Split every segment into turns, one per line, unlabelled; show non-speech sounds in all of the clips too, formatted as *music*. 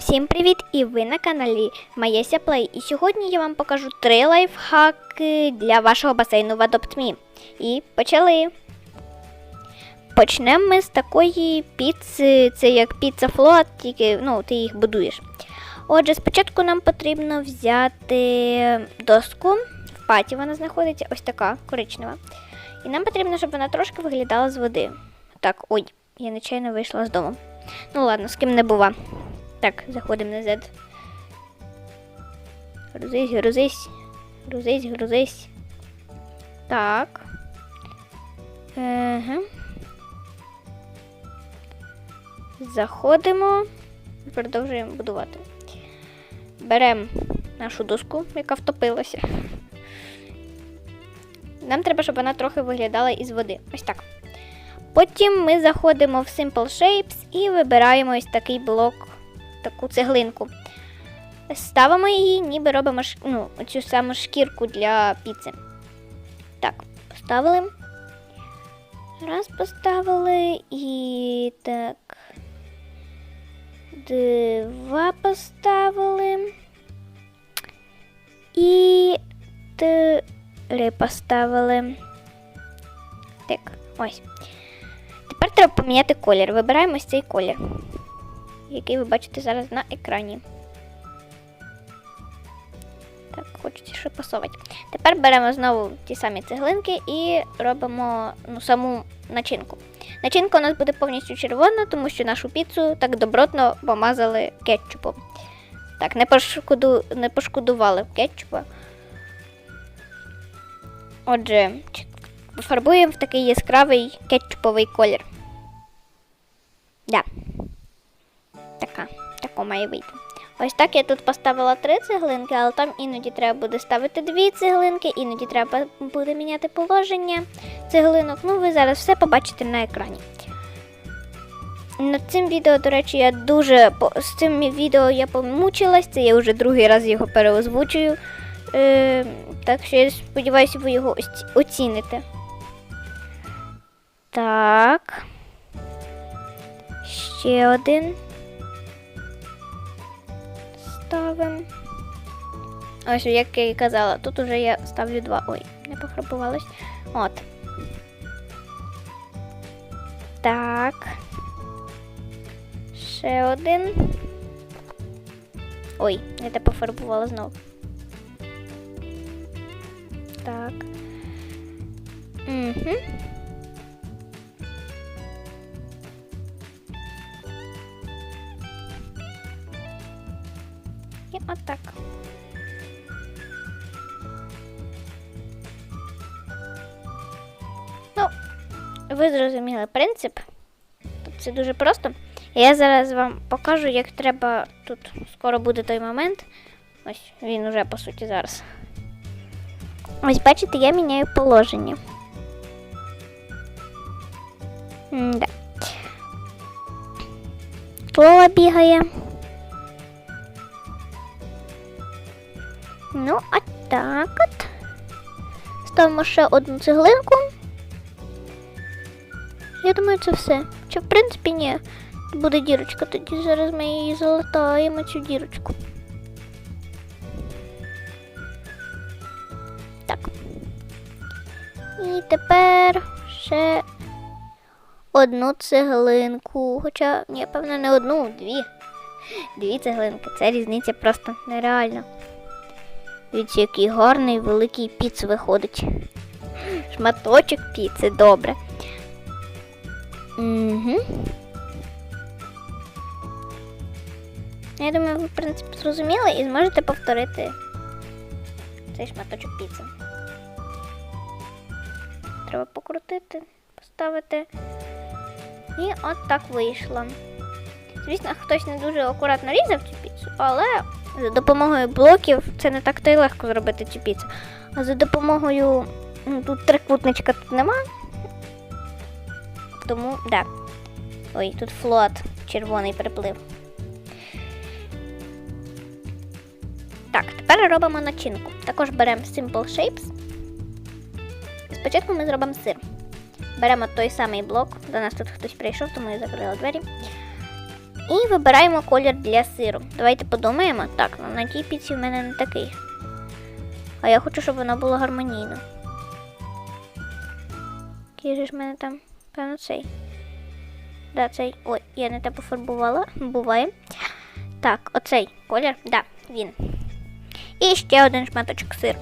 Всім привіт! І ви на каналі Маєся Плей. І сьогодні я вам покажу три лайфхаки для вашого басейну в AdoptMe. І почали. Почнемо ми з такої піци, це як піца флот, тільки ну, ти їх будуєш. Отже, спочатку нам потрібно взяти доску. В паті вона знаходиться ось така коричнева. І нам потрібно, щоб вона трошки виглядала з води. Так, ой, я нечайно вийшла з дому. Ну ладно, з ким не бува. Так, заходимо на Z. Грузись, грузись. Грузись, грузись. Так. Ага. Заходимо і продовжуємо будувати. Беремо нашу доску, яка втопилася. Нам треба, щоб вона трохи виглядала із води. Ось так. Потім ми заходимо в Simple Shapes і вибираємо ось такий блок, таку цеглинку. Ставимо її, ніби робимо ну, цю саму шкірку для піци. Так, поставили. Раз поставили і так. Два поставили. І три поставили. Так, ось. Тепер треба поміняти колір. Вибираємо ось цей колір, який ви бачите зараз на екрані. Так, хочеться ще пасувати. Тепер беремо знову ті самі цеглинки і робимо ну, саму начинку. Начинка у нас буде повністю червона, тому що нашу піцу так добротно помазали кетчупом. Так, не, пошкоду, не пошкодували кетчупа. Отже, фарбуємо в такий яскравий кетчуповий колір. Да. Така, тако має вийти. Ось так я тут поставила три цеглинки, але там іноді треба буде ставити дві цеглинки, іноді треба буде міняти положення цеглинок. Ну, ви зараз все побачите на екрані. Над цим відео, до речі, я дуже з цим відео я помучилась, це я вже другий раз його переозвучую. Е, так що я сподіваюся, ви його оціните. Так. Ще один. Ставимо. Ось, як я і казала, тут уже я ставлю два. Ой, не пофарбувалась. От. Так. Ще один. Ой, я те пофарбувала знову. Так. Угу. І отак. Ну, ви зрозуміли принцип. Тут це дуже просто. Я зараз вам покажу, як треба. Тут скоро буде той момент. Ось він уже по суті зараз. Ось бачите, я міняю положення. Да. Лола бігає. Ну, а так от. Ставимо ще одну цеглинку. Я думаю, це все. Чи в принципі ні. Буде дірочка, тоді зараз ми її залатаємо цю дірочку. Так. І тепер ще одну цеглинку. Хоча, ні, певно, не одну, дві. Дві цеглинки. Це різниця просто нереальна. Дивіться, який гарний великий піц виходить. Шматочок піци, добре. Угу. Я думаю, ви, в принципі, зрозуміли і зможете повторити цей шматочок піци. Треба покрутити, поставити. І от так вийшло. Звісно, хтось не дуже акуратно різав цю піцу, але за допомогою блоків це не так то й легко зробити цю піцу. А за допомогою ну, тут трикутничка тут нема. Тому, да. Ой, тут флот червоний приплив. Так, тепер робимо начинку. Також беремо Simple Shapes. Спочатку ми зробимо сир. Беремо той самий блок. До нас тут хтось прийшов, тому я закрила двері. І вибираємо колір для сиру. Давайте подумаємо. Так, ну на тій піці в мене не такий. А я хочу, щоб воно було гармонійно. Який же ж в мене там? Певно, цей. Да, цей. Ой, я не те пофарбувала. Буває. Так, оцей колір, да, він. І ще один шматочок сиру.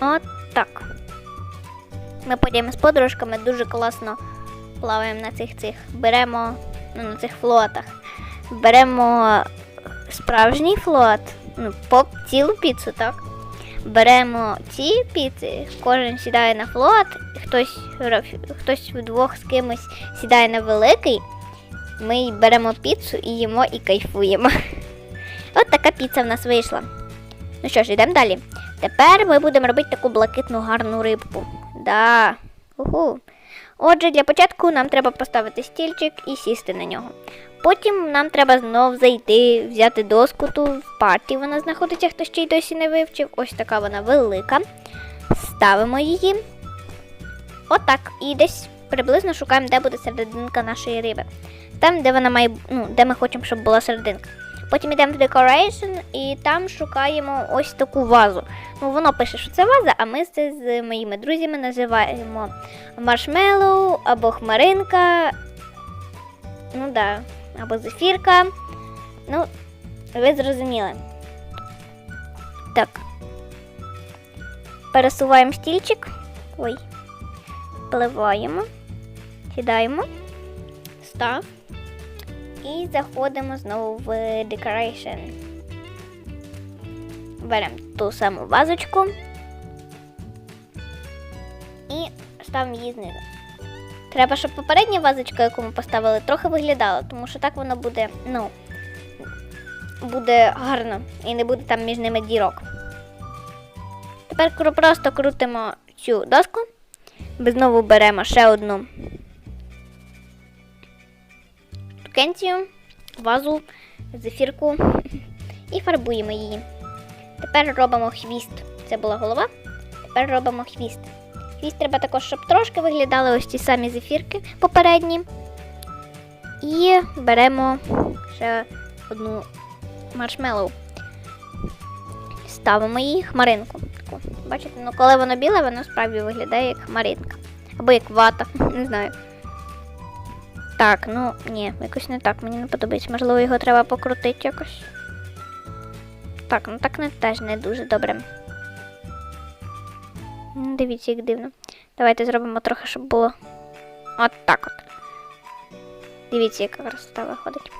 От так. Ми потім з подружками дуже класно плаваємо на цих цих. Беремо ну, на цих флотах. Беремо справжній флот, ну, по цілу піцу, так? Беремо ці піци, кожен сідає на флот, хтось, хтось вдвох з кимось сідає на великий. Ми беремо піцу і їмо і кайфуємо. *laughs* От така піца в нас вийшла. Ну що ж, йдемо далі. Тепер ми будемо робити таку блакитну гарну рибку. Да. Уху. Отже, для початку нам треба поставити стільчик і сісти на нього. Потім нам треба знов зайти, взяти доску ту в парті. Вона знаходиться, хто ще й досі не вивчив. Ось така вона велика. Ставимо її. Отак. І десь приблизно шукаємо, де буде серединка нашої риби. Там, де вона має, ну, де ми хочемо, щоб була серединка. Потім йдемо в Decoration і там шукаємо ось таку вазу. Ну, воно пише, що це ваза, а ми це з моїми друзями називаємо маршмеллоу або хмаринка. Ну да, або зефірка. Ну, ви зрозуміли. Так. Пересуваємо стільчик. Ой. Пливаємо. Сідаємо. Став. І заходимо знову в Decoration. Беремо ту саму вазочку і ставимо її знизу. Треба, щоб попередня вазочка, яку ми поставили, трохи виглядала, тому що так воно буде, ну, буде гарно і не буде там між ними дірок. Тепер просто крутимо цю доску. Ми знову беремо ще одну штукенцію, вазу, зефірку і фарбуємо її. Тепер робимо хвіст. Це була голова. Тепер робимо хвіст. Хвіст треба також, щоб трошки виглядали ось ті самі зефірки попередні. І беремо ще одну маршмеллоу. Ставимо її хмаринку. Таку. Бачите, ну коли воно біле, воно справді виглядає як хмаринка. Або як вата, *laughs* не знаю. Так, ну ні, якось не так, мені не подобається. Можливо, його треба покрутити якось. Так, ну так не теж не дуже добре. Дивіться, як дивно. Давайте зробимо трохи, щоб було. От так от. Дивіться, яка красота виходить.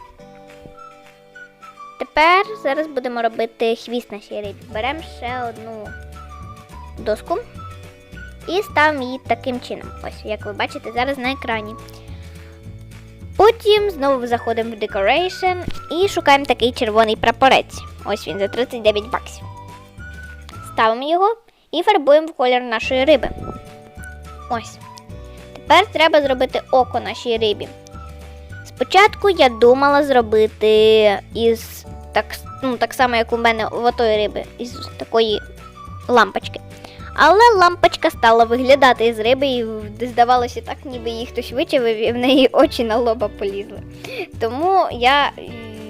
Тепер зараз будемо робити хвіст нашій рибі. Беремо ще одну доску і ставимо її таким чином. Ось, як ви бачите, зараз на екрані. Потім знову заходимо в Decoration і шукаємо такий червоний прапорець. Ось він за 39 баксів. Ставимо його і фарбуємо в колір нашої риби. Ось. Тепер треба зробити око нашій рибі. Спочатку я думала зробити із так, ну, так само, як у мене у отої риби, із такої лампочки. Але лампочка стала виглядати із риби, і здавалося так, ніби її хтось вичавив, і в неї *laughs* очі на лоба полізли. Тому я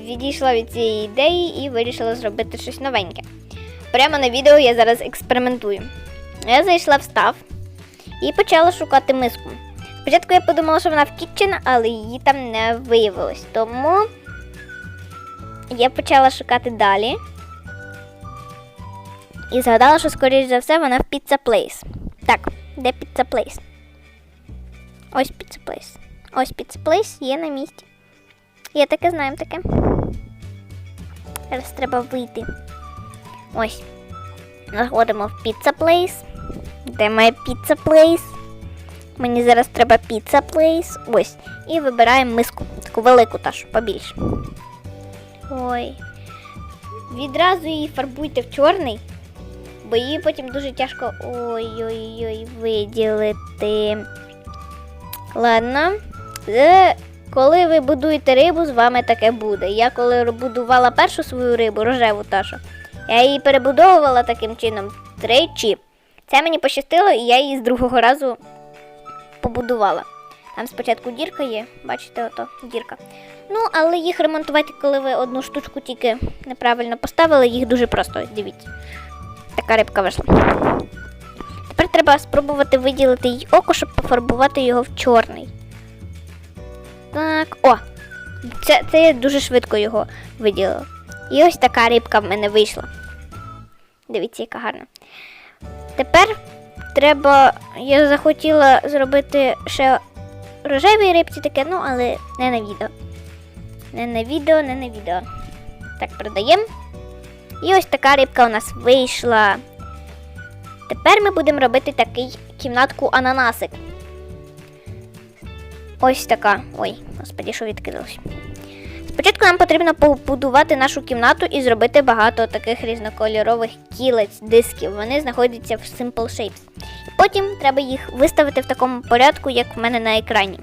відійшла від цієї ідеї і вирішила зробити щось новеньке. Прямо на відео я зараз експериментую. Я зайшла в став і почала шукати миску. Спочатку я подумала, що вона в Kitchen, але її там не виявилось. Тому я почала шукати далі. І згадала, що, скоріш за все, вона в Pizza Place. Так, де Pizza Place? Ось Pizza Place. Ось Pizza Place є на місці. Я таке знаю таке. Зараз треба вийти. Ось. Заходимо в Pizza Place. Де моя Pizza Place? Мені зараз треба Pizza Place. Ось. І вибираємо миску. Таку велику ташу, побільше. Ой. Відразу її фарбуйте в чорний, бо її потім дуже тяжко ой-ой-ой виділити. Ладно. Е, коли ви будуєте рибу, з вами таке буде. Я коли будувала першу свою рибу, рожеву ташу, я її перебудовувала таким чином тричі. Це мені пощастило, і я її з другого разу побудувала. Там спочатку дірка є, бачите, ото дірка. Ну, але їх ремонтувати, коли ви одну штучку тільки неправильно поставили, їх дуже просто. Дивіться. Така рибка вийшла. Тепер треба спробувати виділити їй око, щоб пофарбувати його в чорний. Так, о! Це, це я дуже швидко його виділила. І ось така рибка в мене вийшла. Дивіться, яка гарна. Тепер треба. Я захотіла зробити ще рожевій рибці таке, ну, але не на відео. Не на відео, не на відео. Так, продаємо. І ось така рибка у нас вийшла. Тепер ми будемо робити такий кімнатку ананасик. Ось така. Ой, господі, що відкрилось. Спочатку нам потрібно побудувати нашу кімнату і зробити багато таких різнокольорових кілець, дисків. Вони знаходяться в Simple Shapes. Потім треба їх виставити в такому порядку, як в мене на екрані.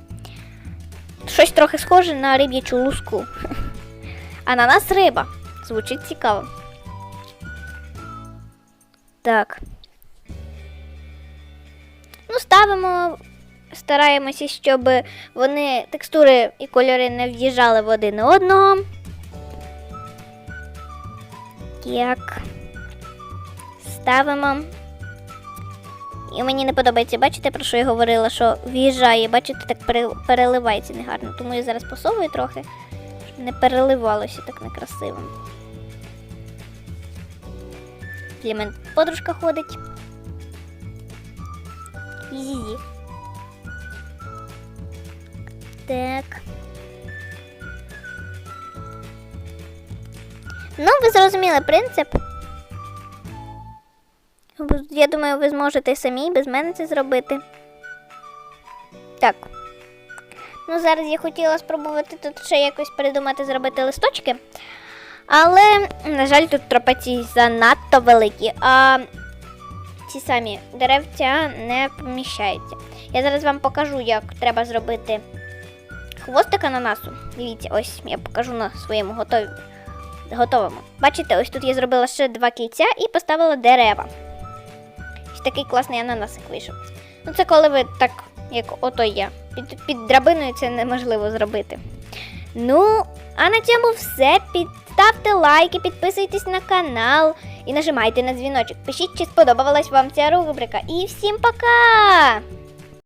Щось трохи схоже на риб'ячу луску. *laughs* Ананас риба. Звучить цікаво. Так. Ну, ставимо, стараємося, щоб вони текстури і кольори не в'їжджали в один одного. Так. Ставимо. І мені не подобається, бачите, про що я говорила, що в'їжджає, бачите, так переливається негарно. Тому я зараз посовую трохи, щоб не переливалося так некрасиво. Для подружка ходить. Зі-зі. Так. Ну, ви зрозуміли принцип. Я думаю, ви зможете самі без мене це зробити. Так. Ну, зараз я хотіла спробувати тут ще якось придумати зробити листочки. Але, на жаль, тут трапеції занадто великі, а ці самі деревця не поміщаються. Я зараз вам покажу, як треба зробити хвостик ананасу. Дивіться, ось я покажу на своєму готові, готовому. Бачите, ось тут я зробила ще два кільця і поставила дерева. Ось такий класний ананасик вийшов. Ну, це коли ви так, як ото я. Під, під драбиною це неможливо зробити. Ну, а на цьому все. Підставте лайки, підписуйтесь на канал і нажимайте на дзвіночок. Пишіть, чи сподобалась вам ця рубрика. І всім пока!